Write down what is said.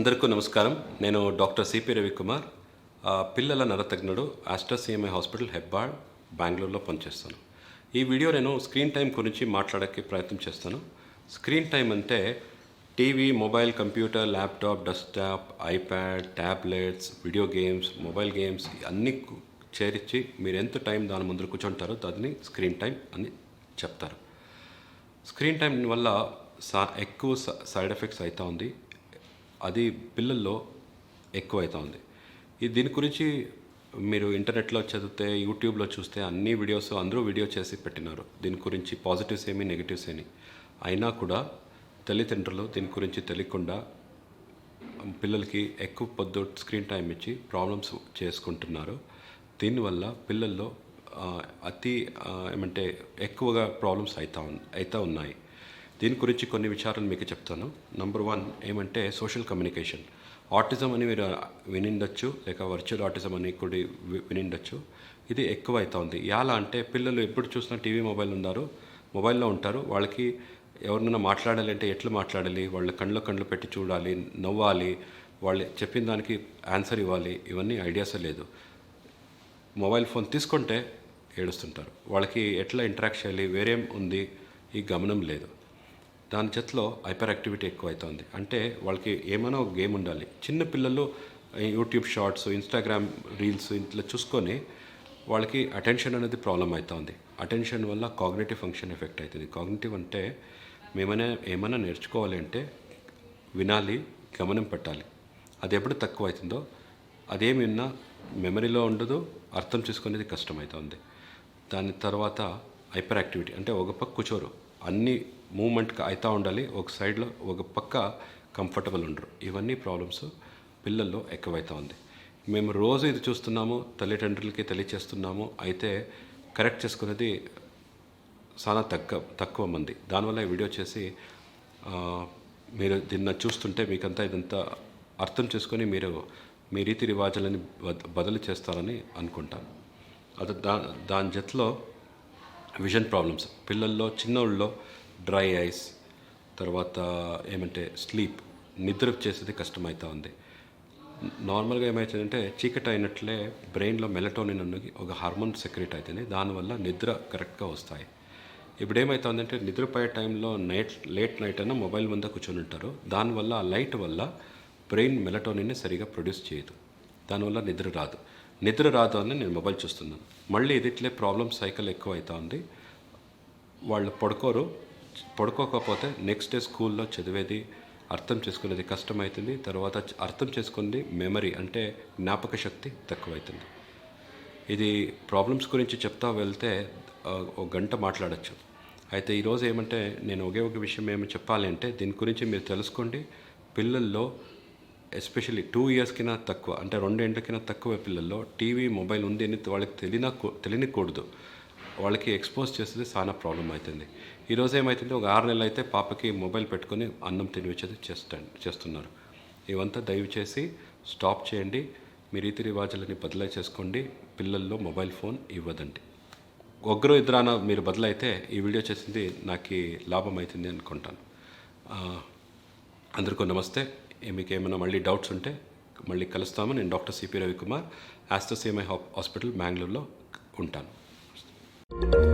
అందరికీ నమస్కారం. నేను డాక్టర్ సిపి రవికుమార్. పిల్లల నరతజ్ఞుడు ఆస్టర్ సిఎంఐ హాస్పిటల్ హెబ్బాడ్ బెంగళూరులో పనిచేస్తాను. ఈ వీడియో నేను స్క్రీన్ టైం గురించి మాట్లాడడానికి ప్రయత్నం చేస్తాను. స్క్రీన్ టైం అంటే TV mobile computer laptop desktop iPad tablets video games mobile games అన్నీ చేర్చి మీరు ఎంత టైం దాని ముందు కూర్చుంటారో దాన్ని స్క్రీన్ టైం అని చెప్తారు. స్క్రీన్ టైం వల్ల సా ఎక్కువ స- సైడ్ ఎఫెక్ట్స్ అవుతూ ఉంది. అది పిల్లల్లో ఎక్కువ ఉంది ఈ దీని గురించి మీరు ఇంటర్నెట్లో చదివితే యూట్యూబ్లో చూస్తే అన్ని వీడియోస్ అందరూ వీడియో చేసి పెట్టినారు. దీని గురించి పాజిటివ్స్ ఏమి నెగిటివ్స్ ఏమి. అయినా కూడా తల్లిదండ్రులు దీని గురించి తెలియకుండా పిల్లలకి ఎక్కువ పొద్దు స్క్రీన్ టైం ఇచ్చి ప్రాబ్లమ్స్ చేసుకుంటున్నారు. దీనివల్ల పిల్లల్లో అతి ఏమంటే ఎక్కువగా ప్రాబ్లమ్స్ అవుతా ఉన్ అవుతా ఉన్నాయి. దీని గురించి కొన్ని విచారాలు మీకు చెప్తాను. నంబర్ వన్ ఏమంటే సోషల్ కమ్యూనికేషన్ ఆటిజం అని మీరు వినిండొచ్చు లేక వర్చువల్ ఆటిజం అని కూడా వినిండొచ్చు. ఇది ఎక్కువ అవుతుంది ఉంది ఎలా అంటే పిల్లలు ఎప్పుడు చూసినా టీవీ మొబైల్ ఉన్నారు మొబైల్లో ఉంటారు. వాళ్ళకి ఎవరినైనా మాట్లాడాలి అంటే ఎట్లా మాట్లాడాలి వాళ్ళ కళ్ళు కళ్ళు పెట్టి చూడాలి నవ్వాలి వాళ్ళు చెప్పిన దానికి ఆన్సర్ ఇవ్వాలి. ఇవన్నీ ఐడియాసే లేదు. మొబైల్ ఫోన్ తీసుకుంటే ఏడుస్తుంటారు. వాళ్ళకి ఎట్లా ఇంటరాక్ట్ చేయాలి వేరేం ఉంది ఈ గమనం లేదు. దాని చేతిలో హైపర్ యాక్టివిటీ ఎక్కువ అవుతుంది అంటే వాళ్ళకి ఏమైనా ఒక గేమ్ ఉండాలి. చిన్న పిల్లలు యూట్యూబ్ షార్ట్స్ ఇన్స్టాగ్రామ్ రీల్స్ ఇట్లా చూసుకొని వాళ్ళకి అటెన్షన్ అనేది ప్రాబ్లం అవుతుంది అటెన్షన్ వల్ల కాగ్నేటివ్ ఫంక్షన్ ఎఫెక్ట్ అవుతుంది కాగ్నేటివ్ అంటే మేమైనా ఏమైనా నేర్చుకోవాలి అంటే వినాలి గమనం పెట్టాలి. అది ఎప్పుడు తక్కువ అవుతుందో అదేమి విన్నా మెమరీలో ఉండదు అర్థం చేసుకునేది కష్టమవుతుంది దాని తర్వాత హైపర్ యాక్టివిటీ అంటే ఒక పక్క కూర్చోరు. అన్ని మూమెంట్ అవుతూ ఉండాలి. ఒక సైడ్లో ఒక పక్క కంఫర్టబుల్ ఉండరు. ఇవన్నీ ప్రాబ్లమ్స్ పిల్లల్లో ఎక్కువైతా ఉంది. మేము రోజు ఇది చూస్తున్నాము తల్లిదండ్రులకి తెలియచేస్తున్నాము. అయితే కరెక్ట్ చేసుకునేది చాలా తక్కువ తక్కువ మంది. దానివల్ల వీడియో చేసి మీరు దీన్ని చూస్తుంటే మీకంతా ఇదంతా అర్థం చేసుకొని మీరు మీ రీతి రివాజులని బదులు చేస్తారని అనుకుంటాను. అది దా దాని జతలో విజన్ ప్రాబ్లమ్స్. పిల్లల్లో చిన్నోళ్ళలో డ్రై ఐస్ తర్వాత ఏమంటే స్లీప్ నిద్ర చేసేది కష్టమవుతా ఉంది. నార్మల్గా ఏమవుతుందంటే చీకటి అయినట్లే బ్రెయిన్లో మెలటోనిన్ అన్నది ఒక హార్మోన్ సెక్రెట్ అవుతుంది దానివల్ల నిద్ర కరెక్ట్గా వస్తాయి. ఇప్పుడు ఏమవుతుందంటే నిద్రపోయే టైంలో నైట్ లేట్ నైట్ అయినా మొబైల్ ముందు కూర్చొని ఉంటారు. దానివల్ల ఆ లైట్ వల్ల బ్రెయిన్ మెలటోనిన్ని సరిగా ప్రొడ్యూస్ చేయదు. దానివల్ల నిద్ర రాదు. నిద్ర రాదు అని నేను మొబైల్ చూస్తున్నాను. మళ్ళీ ఇది ఇట్లే ప్రాబ్లమ్ సైకిల్ ఎక్కువ అవుతా ఉంది. వాళ్ళు పడుకోరు. పడుకోకపోతే నెక్స్ట్ డే స్కూల్లో చదివేది అర్థం చేసుకునేది కష్టమవుతుంది తర్వాత అర్థం చేసుకునేది మెమరీ అంటే జ్ఞాపక శక్తి తక్కువవుతుంది ఇది ప్రాబ్లమ్స్ గురించి చెప్తా వెళ్తే ఒక గంట మాట్లాడచ్చు. అయితే ఈరోజు ఏమంటే నేను ఒకే ఒక విషయం ఏమి చెప్పాలి అంటే దీని గురించి మీరు తెలుసుకోండి. పిల్లల్లో ఎస్పెషల్లీ టూ ఇయర్స్కినా తక్కువ అంటే రెండేండ్లకినా తక్కువ పిల్లల్లో టీవీ మొబైల్ ఉంది అని వాళ్ళకి తెలియన తెలియకూడదు వాళ్ళకి ఎక్స్పోజ్ చేస్తుంది చాలా ప్రాబ్లం అవుతుంది ఈరోజు ఏమవుతుంది ఒక ఆరు నెలలు అయితే పాపకి మొబైల్ పెట్టుకొని అన్నం తినిపించేది చేస్తా చేస్తున్నారు. ఇవంతా దయచేసి స్టాప్ చేయండి. మీ రీతి రివాజులని బదిలీ చేసుకోండి. పిల్లల్లో మొబైల్ ఫోన్ ఇవ్వదండి. ఒగ్గరు ఇద్దరాన మీరు బదులైతే ఈ వీడియో చేసింది నాకు లాభం అవుతుంది అనుకుంటాను. అందరికీ నమస్తే. మీకు ఏమైనా మళ్ళీ డౌట్స్ ఉంటే మళ్ళీ కలుస్తాము. నేను డాక్టర్ సిపి రవికుమార్ ఆస్టోసిఎంఐ హాస్పిటల్ మ్యాంగ్లూర్లో ఉంటాను. Thank you.